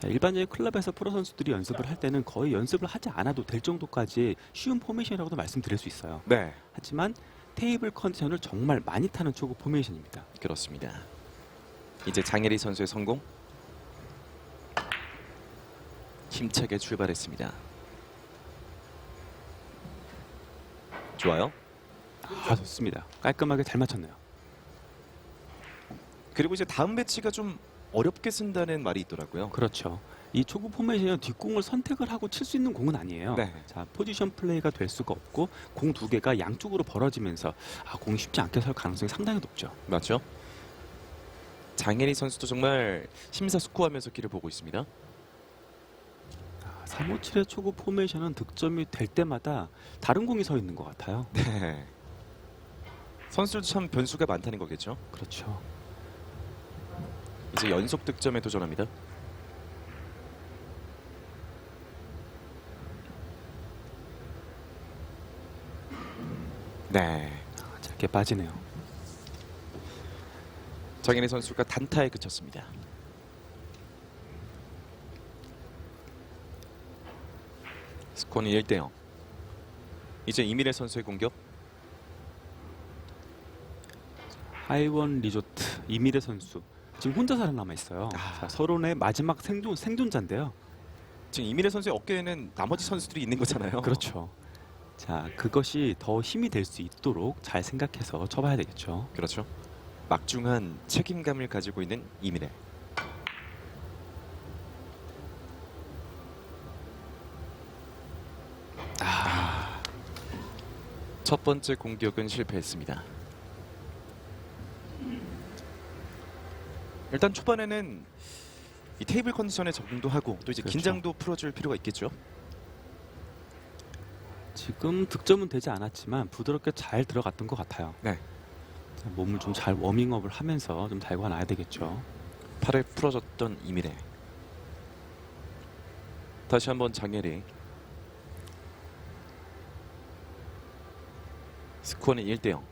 자, 일반적인 클럽에서 프로 선수들이 연습을 할 때는 거의 연습을 하지 않아도 될 정도까지 쉬운 포메이션이라고도 말씀드릴 수 있어요. 네, 하지만 테이블 컨디션을 정말 많이 타는 초구 포메이션입니다. 그렇습니다. 이제 장예리 선수의 성공. 힘차게 출발했습니다. 좋아요. 아 좋습니다. 깔끔하게 잘 맞췄네요. 그리고 이제 다음 배치가 좀 어렵게 쓴다는 말이 있더라고요. 그렇죠. 이 초구 포메이션은 뒷공을 선택을 하고 칠 수 있는 공은 아니에요. 네. 자 포지션 플레이가 될 수가 없고 공 두 개가 양쪽으로 벌어지면서 아 공이 쉽지 않게 설 가능성이 상당히 높죠. 맞죠? 장예리 선수도 정말 심사숙고하면서 길을 보고 있습니다. 357의 초구 포메이션은 득점이 될 때마다 다른 공이 서 있는 것 같아요. 네. 선수도 참 변수가 많다는 거겠죠. 그렇죠. 이제 연속 득점에 도전합니다. 네. 아, 짧게 빠지네요. 장현희 선수가 단타에 그쳤습니다. 스코어는 1대 0. 이제 이민혜 선수의 공격. 하이원 리조트 이미래 선수 지금 혼자 살아남아 있어요. 아. 자, 서론의 마지막 생존 생존자인데요. 지금 이민혜 선수의 어깨에는 나머지 선수들이 있는 거잖아요. 그렇죠. 자 그것이 더 힘이 될 수 있도록 잘 생각해서 쳐봐야 되겠죠. 그렇죠. 막중한 책임감을 가지고 있는 이민혜. 아. 첫 번째 공격은 실패했습니다. 일단 초반에는 이 테이블 컨디션에 적응도 하고 또 이제 그렇죠. 긴장도 풀어줄 필요가 있겠죠. 지금 득점은 되지 않았지만 부드럽게 잘 들어갔던 것 같아요. 네. 자, 몸을 좀 잘 워밍업을 하면서 좀 달고 놔야 되겠죠. 팔을 풀어줬던 이민혜. 다시 한번 장예리. 스코어는 1대 0.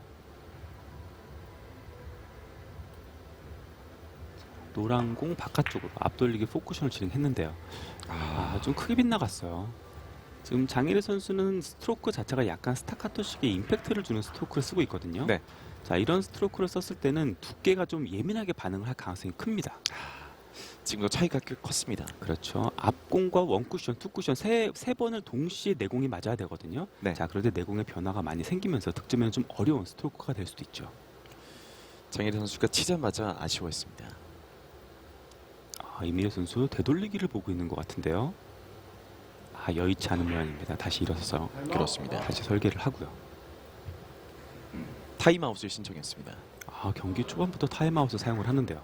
노란 공 바깥쪽으로 앞돌리기 포쿠션을 진행했는데요. 아, 좀 크게 빗나갔어요. 지금 장일의 선수는 스트로크 자체가 약간 스타카토식의 임팩트를 주는 스트로크를 쓰고 있거든요. 네. 자, 이런 스트로크를 썼을 때는 두께가 좀 예민하게 반응을 할 가능성이 큽니다. 지금도 차이가 꽤 컸습니다. 그렇죠. 앞공과 원쿠션, 투쿠션 세, 세 번을 동시에 내공이 맞아야 되거든요. 네. 자, 그런데 내공의 변화가 많이 생기면서 득점에는 좀 어려운 스트로크가 될 수도 있죠. 장예리 선수가 치자마자 아쉬워했습니다. 아, 이미래 선수 되돌리기를 보고 있는 것 같은데요. 아, 여의치 않은 모양입니다. 다시 일어서서 그렇습니다. 다시 설계를 하고요. 타임아웃을 신청했습니다. 아, 경기 초반부터 타임아웃을 사용을 하는데요.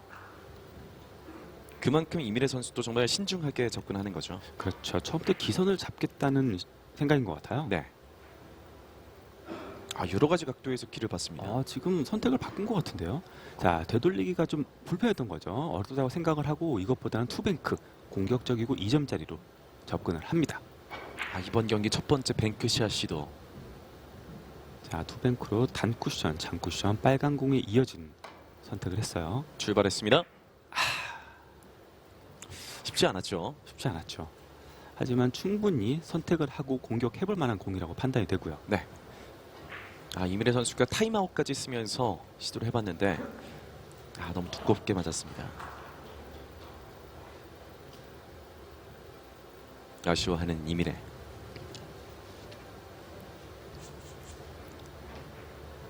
그만큼 이민혜 선수도 정말 신중하게 접근하는 거죠. 그렇죠. 처음부터 기선을 잡겠다는 생각인 것 같아요. 네. 아 여러 가지 각도에서 길을 봤습니다. 아, 지금 선택을 바꾼 것 같은데요. 자, 되돌리기가 좀 불편했던 거죠. 어렵다고 생각을 하고 이것보다는 투뱅크 공격적이고 2점짜리로 접근을 합니다. 아, 이번 경기 첫 번째 뱅크샷 시도. 자, 투뱅크로 단 쿠션, 장 쿠션, 빨간 공에 이어진 선택을 했어요. 출발했습니다. 아, 쉽지 않았죠. 쉽지 않았죠. 하지만 충분히 선택을 하고 공격해볼 만한 공이라고 판단이 되고요. 아 이민혜 선수가 타임아웃까지 쓰면서 시도를 해봤는데 아 너무 두껍게 맞았습니다. 아쉬워하는 이민혜.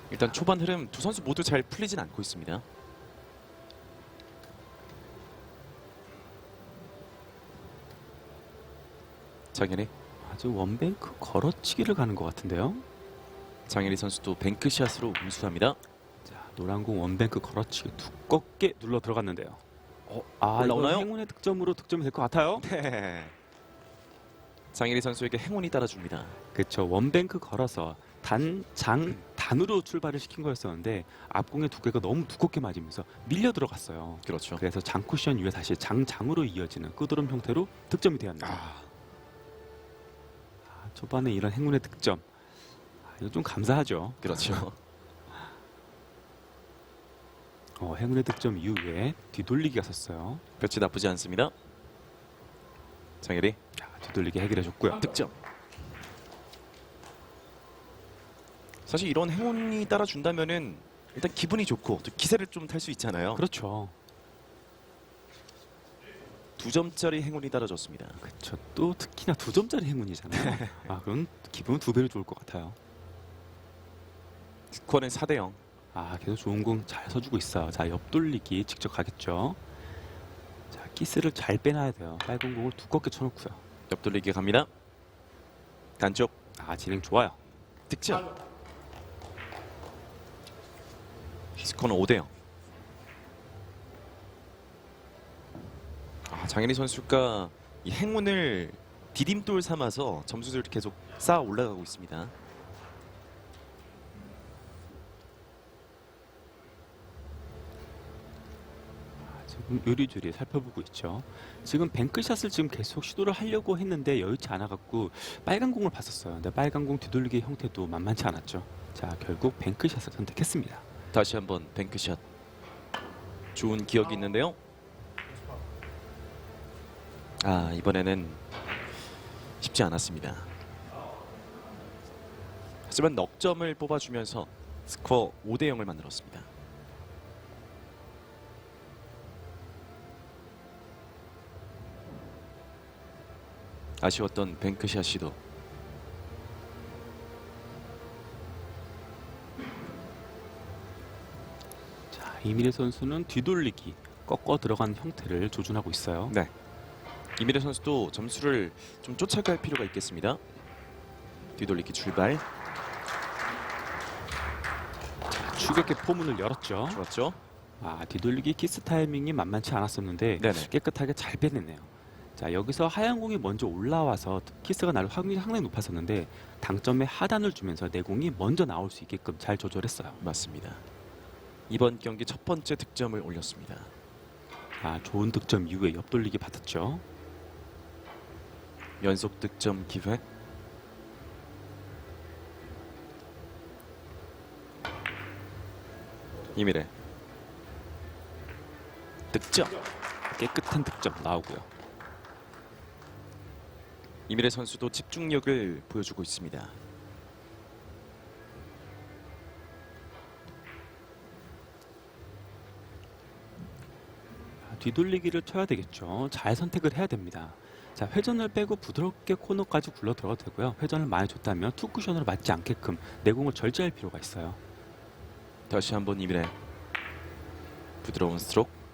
일단 초반 흐름 두 선수 모두 잘 풀리진 않고 있습니다. 장현이 아주 원뱅크 걸어치기를 가는 것 같은데요. 장현이 선수도 뱅크샷으로 우수합니다. 자, 노란 공 원뱅크 걸어치기 두껍게 눌러 들어갔는데요. 어, 아, 올라오나요? 행운의 득점으로 득점이 될 것 같아요. 네. 장일이 선수에게 행운이 따라줍니다. 그렇죠. 원뱅크 걸어서 단, 장, 단으로 출발을 시킨 거였었는데 앞공의 두께가 너무 두껍게 맞으면서 밀려 들어갔어요. 그렇죠. 그래서 장 쿠션 위에 다시 장, 장으로 이어지는 끄드름 형태로 득점이 되었네요. 아, 아, 초반에 이런 행운의 득점. 아, 이거 좀 감사하죠. 그렇죠. 어, 행운의 득점 이후에 뒤돌리기가 섰어요. 배치 나쁘지 않습니다. 장혜리 자, 뒤돌리기 해결해 줬고요. 득점. 사실 이런 행운이 따라준다면은 일단 기분이 좋고 또 기세를 좀 탈 수 있잖아요. 그렇죠. 두 점짜리 행운이 따라줬습니다. 그렇죠. 또 특히나 두 점짜리 행운이잖아요. 아, 그럼 기분은 두 배로 좋을 것 같아요. 스코어는 4대 0. 아, 계속 좋은 공 잘 서주고 있어요. 자, 옆돌리기 직접 가겠죠. 자, 키스를 잘 빼놔야 돼요. 빨간 공을 두껍게 쳐놓고요. 옆돌리기 갑니다. 단쪽 아, 진행 좋아요. 득점. 스코어는 5대 0. 아, 장현희 선수가 이 행운을 디딤돌 삼아서 점수를 계속 쌓아 올라가고 있습니다. 요리조리 살펴보고 있죠. 지금 뱅크샷을 지금 계속 시도를 하려고 했는데 여의치 않아갖고 빨간 공을 봤었어요. 근데 빨간 공 뒤돌리기 형태도 만만치 않았죠. 자, 결국 뱅크샷을 선택했습니다. 다시 한번 뱅크샷. 좋은 기억이 있는데요. 아 이번에는 쉽지 않았습니다. 하지만 넉 점을 뽑아주면서 스코어 5대 0을 만들었습니다. 아쉬웠던 뱅크샷 시도. 자, 이미래 선수는 뒤돌리기 꺾어 들어간 형태를 조준하고 있어요. 네. 이미래 선수도 점수를 좀 쫓아갈 필요가 있겠습니다. 뒤돌리기 출발 추격의 포문을 열었죠. 좋았죠? 아, 뒤돌리기 키스 타이밍이 만만치 않았었는데 네네. 깨끗하게 잘 빼냈네요. 자, 여기서 하얀 공이 먼저 올라와서 키스가 날 확률이 상당히 높았었는데 당점에 하단을 주면서 내 공이 먼저 나올 수 있게끔 잘 조절했어요. 맞습니다. 이번 경기 첫 번째 득점을 올렸습니다. 아, 좋은 득점 이후에 옆돌리기 받았죠. 연속 득점 기회. 이미래 득점. 깨끗한 득점 나오고요. 이미래 선수도 집중력을 보여주고 있습니다. 아, 뒤돌리기를 쳐야 되겠죠. 잘 선택을 해야 됩니다. 자, 회전을 빼고 부드럽게 코너까지 굴러 들어가도 되고요. 회전을 많이 줬다면 투 쿠션으로 맞지 않게끔 내공을 절제할 필요가 있어요. 다시 한번 이미래 부드러운 스트로크.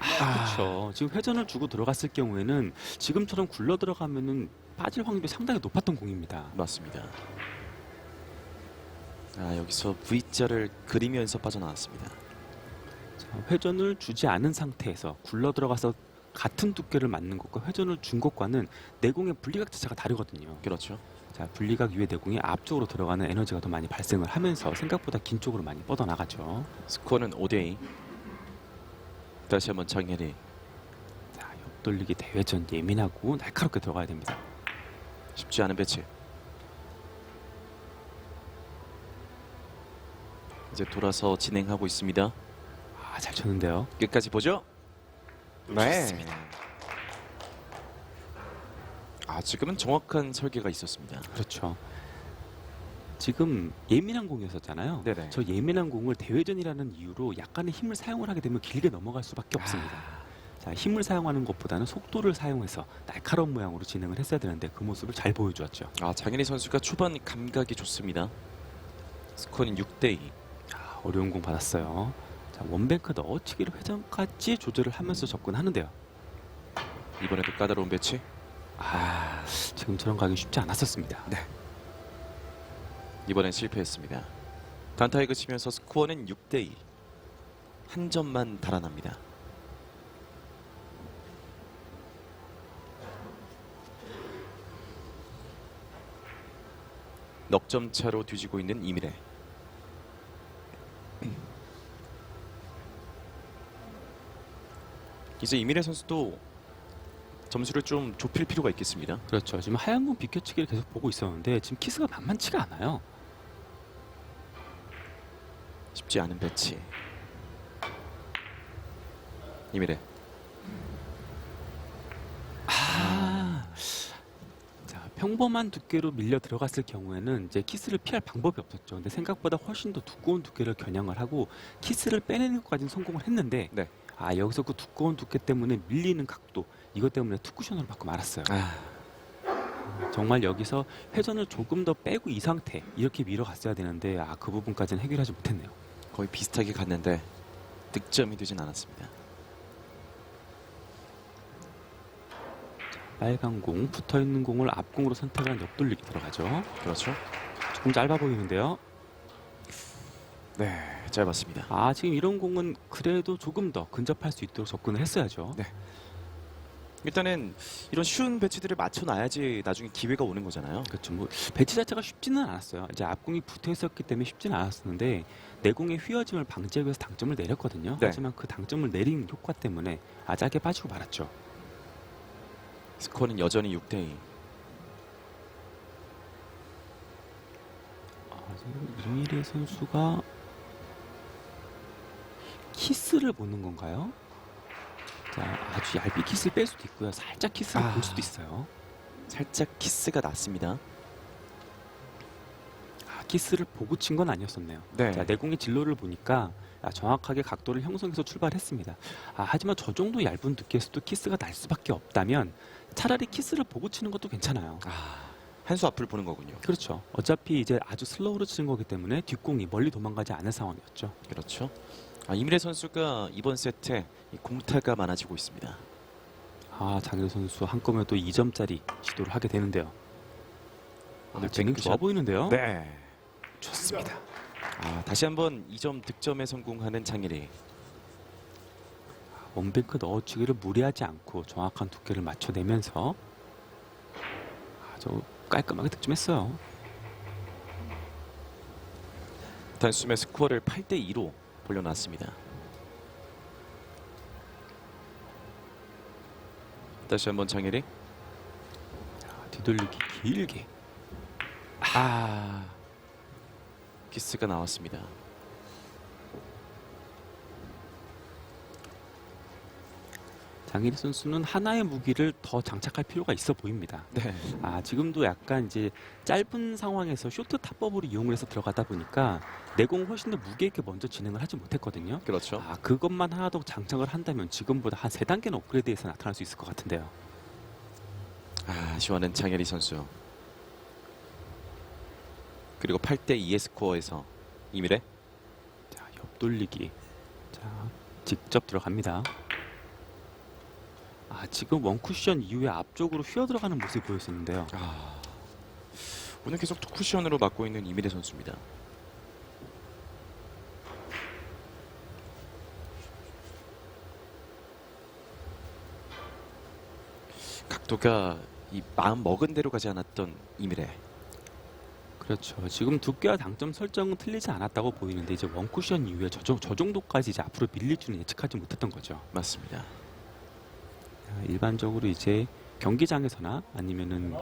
그렇죠. 지금 회전을 주고 들어갔을 경우에는 지금처럼 굴러 들어가면은 빠질 확률이 상당히 높았던 공입니다. 맞습니다. 아 여기서 V자를 그리면서 빠져나왔습니다. 자, 회전을 주지 않은 상태에서 굴러 들어가서 같은 두께를 맞는 것과 회전을 준 것과는 내공의 분리각 자체가 다르거든요. 그렇죠. 자, 분리각 이후의 내공이 앞쪽으로 들어가는 에너지가 더 많이 발생을 하면서 생각보다 긴 쪽으로 많이 뻗어나가죠. 스코어는 5대2. 다시 한번 장현이 자, 옆돌리기 대회전 예민하고 날카롭게 들어가야 됩니다. 쉽지 않은 배치. 이제 돌아서 진행하고 있습니다. 아, 잘 쳤는데요. 끝까지 보죠. 네. 좋습니다. 아 지금은 정확한 설계가 있었습니다. 그렇죠. 지금 예민한 공이었었잖아요. 네네. 저 예민한 공을 대회전이라는 이유로 약간의 힘을 사용을 하게 되면 길게 넘어갈 수밖에 없습니다. 자, 힘을 사용하는 것보다는 속도를 사용해서 날카로운 모양으로 진행을 했어야 되는데 그 모습을 잘 보여주었죠. 아 장현희 선수가 초반 감각이 좋습니다. 스코어는 6대 2. 아, 어려운 공 받았어요. 자, 원뱅크 넣어치기를 회전까지 조절을 하면서 접근하는데요. 이번에도 까다로운 배치. 아, 지금처럼 가기 쉽지 않았었습니다. 이번엔 실패했습니다. 단타에 그치면서 스코어는 6대2. 한 점만 달아납니다. 넉점 차로 뒤지고 있는 이미래. 이제 이미래 선수도 점수를 좀 좁힐 필요가 있겠습니다. 그렇죠. 지금 하얀 공 비켜치기를 계속 보고 있었는데 지금 키스가 만만치가 않아요. 쉽지 않은 배치. 이미래. 평범한 두께로 밀려 들어갔을 경우에는 이제 키스를 피할 방법이 없었죠. 근데 생각보다 훨씬 더 두꺼운 두께를 겨냥을 하고 키스를 빼내는 것까지는 성공을 했는데 네. 아 여기서 그 두꺼운 두께 때문에 밀리는 각도 이것 때문에 투쿠션으로 받고 말았어요. 아, 정말 여기서 회전을 조금 더 빼고 이 상태 이렇게 밀어갔어야 되는데 아 그 부분까지는 해결하지 못했네요. 거의 비슷하게 갔는데 득점이 되진 않았습니다. 빨간 공 붙어 있는 공을 앞공으로 선택한 옆돌리기 들어가죠. 그렇죠. 조금 짧아 보이는데요. 네, 짧았습니다. 아 지금 이런 공은 그래도 조금 더 근접할 수 있도록 접근을 했어야죠. 네. 일단은 이런 쉬운 배치들을 맞춰놔야지 나중에 기회가 오는 거잖아요. 그렇죠. 뭐 배치 자체가 쉽지는 않았어요. 이제 앞공이 붙어 있었기 때문에 쉽지는 않았었는데 내공의 휘어짐을 방지하기 위해서 당점을 내렸거든요. 네. 하지만 그 당점을 내린 효과 때문에 아작에 빠지고 말았죠. 스코어는 여전히 6대 2. 아, 이미래 선수가 키스를 보는 건가요? 자, 아주 얇게 키스를 뺄 수도 있고요. 살짝 키스를 아. 볼 수도 있어요. 살짝 키스가 났습니다. 아, 키스를 보고 친 건 아니었었네요. 네. 자, 내공의 진로를 보니까 아, 정확하게 각도를 형성해서 출발했습니다. 아, 하지만 저 정도 얇은 두께에서도 키스가 날 수밖에 없다면 차라리 키스를 보고 치는 것도 괜찮아요. 아, 한 수 앞을 보는 거군요. 그렇죠. 어차피 이제 아주 슬로우로 치는 거기 때문에 뒷공이 멀리 도망가지 않을 상황이었죠. 그렇죠. 아, 이미래 선수가 이번 세트에 이 공타가 많아지고 있습니다. 아, 장일 선수 한꺼번에 또 2점짜리 시도를 하게 되는데요. 오늘 아, 재능 좋아 뱅크샷. 보이는데요. 네. 좋습니다. 아, 다시 한번 2점 득점에 성공하는 장일이. 원뱅크 넣어치기를 무리하지 않고 정확한 두께를 맞춰내면서 아주 깔끔하게 득점했어요. 단숨에 스코어를 8대 2로 벌려놨습니다. 다시 한번 장일이. 자, 뒤돌리기 길게. 아, 키스가 나왔습니다. 장일희 선수는 하나의 무기를 더 장착할 필요가 있어 보입니다. 네. 아 지금도 약간 이제 짧은 상황에서 쇼트 탑법으로 이용을 해서 들어가다 보니까 내공 훨씬 더 무게 있게 먼저 진행을 하지 못했거든요. 그렇죠. 아 그것만 하나 더 장착을 한다면 지금보다 한 세 단계는 업그레이드해서 나타날 수 있을 것 같은데요. 아, 아쉬워하는 장혜리 선수. 그리고 8대 2의 스코어에서 이미래 자 옆돌리기. 자 직접 들어갑니다. 아 지금 원 쿠션 이후에 앞쪽으로 휘어 들어가는 모습이 보였었는데요. 아, 오늘 계속 투 쿠션으로 맡고 있는 이미래 선수입니다. 각도가 이 마음 먹은 대로 가지 않았던 이미래. 그렇죠. 지금 두께와 당점 설정은 틀리지 않았다고 보이는데 이제 원 쿠션 이후에 저, 정- 저 정도까지 이제 앞으로 밀릴 줄은 예측하지 못했던 거죠. 맞습니다. 아, 일반적으로 이제 경기장에서나 아니면은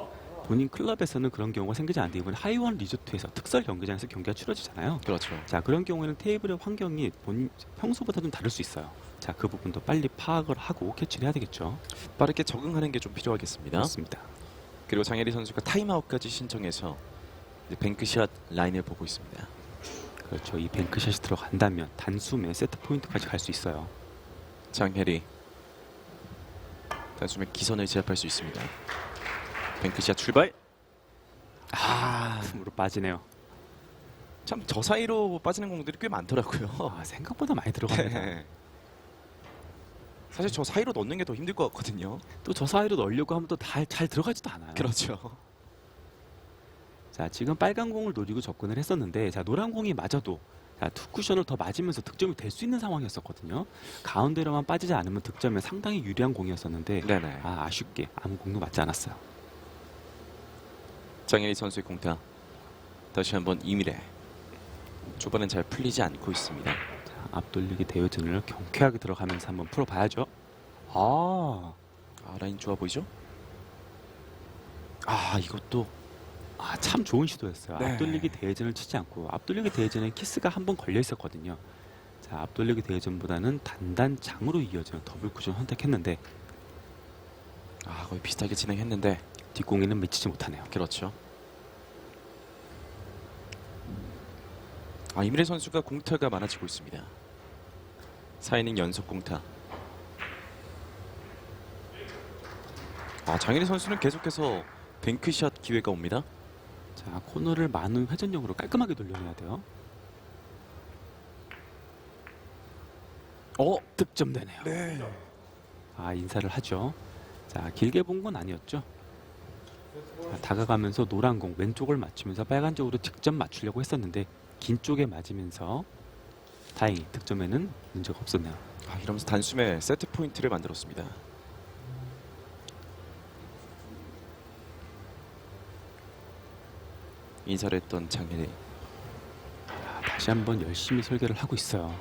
본인 클럽에서는 그런 경우가 생기지 않는데 이번 하이원 리조트에서 특설 경기장에서 경기가 치러지잖아요. 그렇죠. 자 그런 경우에는 테이블의 환경이 본 평소보다 좀 다를 수 있어요. 자 그 부분도 빨리 파악을 하고 캐치를 해야 되겠죠. 빠르게 적응하는 게 좀 필요하겠습니다. 그렇습니다. 그리고 장혜리 선수가 타임아웃까지 신청해서 이제 뱅크샷 라인을 보고 있습니다. 그렇죠. 이 뱅크샷이 들어간다면 단숨에 세트 포인트까지 갈 수 있어요. 장혜리 단숨에 기선을 제압할 수 있습니다. 뱅크샷 출발. 아, 틈으로 빠지네요. 참 저 사이로 빠지는 공들이 꽤 많더라고요. 아 생각보다 많이 들어갑니다. 네. 사실 저 사이로 넣는 게 더 힘들 것 같거든요. 또 저 사이로 넣으려고 하면 또 잘 들어가지도 않아요. 그렇죠. 자 지금 빨간 공을 노리고 접근을 했었는데 자 노란 공이 맞아도 자, 투 쿠션을 더 맞으면서 득점이 될 수 있는 상황이었었거든요. 가운데로만 빠지지 않으면 득점에 상당히 유리한 공이었었는데 네네. 아, 아쉽게 아무 공도 맞지 않았어요. 장혜리 선수의 공타. 다시 한번 이미래. 초반은 잘 풀리지 않고 있습니다. 자, 앞돌리기 대회전을 경쾌하게 들어가면서 한번 풀어봐야죠. 아, 아, 라인 좋아 보이죠? 아, 이것도 아, 참 좋은 시도였어요. 네. 앞돌리기 대회전을 치지 않고 앞돌리기 대회전에 키스가 한 번 걸려 있었거든요. 자, 앞돌리기 대회전보다는 단단 장으로 이어지는 더블 쿠션 선택했는데 아, 거의 비슷하게 진행했는데 뒷공에는 미치지 못하네요. 그렇죠. 아 이민혜 선수가 공타가 많아지고 있습니다. 4이닝 연속 공타. 아 장인희 선수는 계속해서 뱅크샷 기회가 옵니다. 자 코너를 많은 회전력으로 깔끔하게 돌려내야 돼요. 어 득점 되네요. 네. 아 인사를 하죠. 자 길게 본 건 아니었죠. 자, 다가가면서 노란 공 왼쪽을 맞추면서 빨간 쪽으로 득점 맞추려고 했었는데 긴 쪽에 맞으면서 다행히 득점에는 문제가 없었네요. 아 이러면서 단숨에 세트 포인트를 만들었습니다. 인사를 했던 장인희. 자, 다시 한번 열심히 설계를 하고 있어요.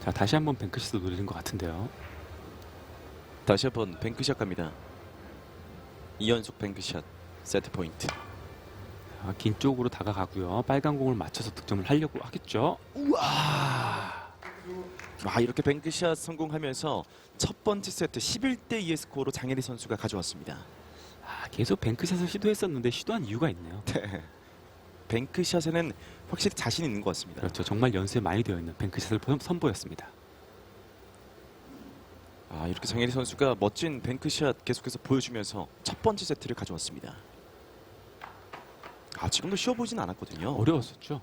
자 다시 한번 뱅크시도 노리는 것 같은데요. 다시 한번 뱅크샷 갑니다. 2연속 뱅크샷 세트 포인트. 자, 긴 쪽으로 다가가고요. 빨간 공을 맞춰서 득점을 하려고 하겠죠. 아 이렇게 뱅크샷 성공하면서 첫 번째 세트 11대 2의 스코어로 장혜리 선수가 가져왔습니다. 아, 계속 뱅크샷을 시도했었는데 시도한 이유가 있네요. 네. 뱅크샷에는 확실히 자신 있는 것 같습니다. 그렇죠. 정말 연습에 많이 되어 있는 뱅크샷을 보- 선보였습니다. 아 이렇게 장혜리 선수가 멋진 뱅크샷 계속해서 보여주면서 첫 번째 세트를 가져왔습니다. 아 지금도 쉬워 보진 않았거든요. 어려웠었죠.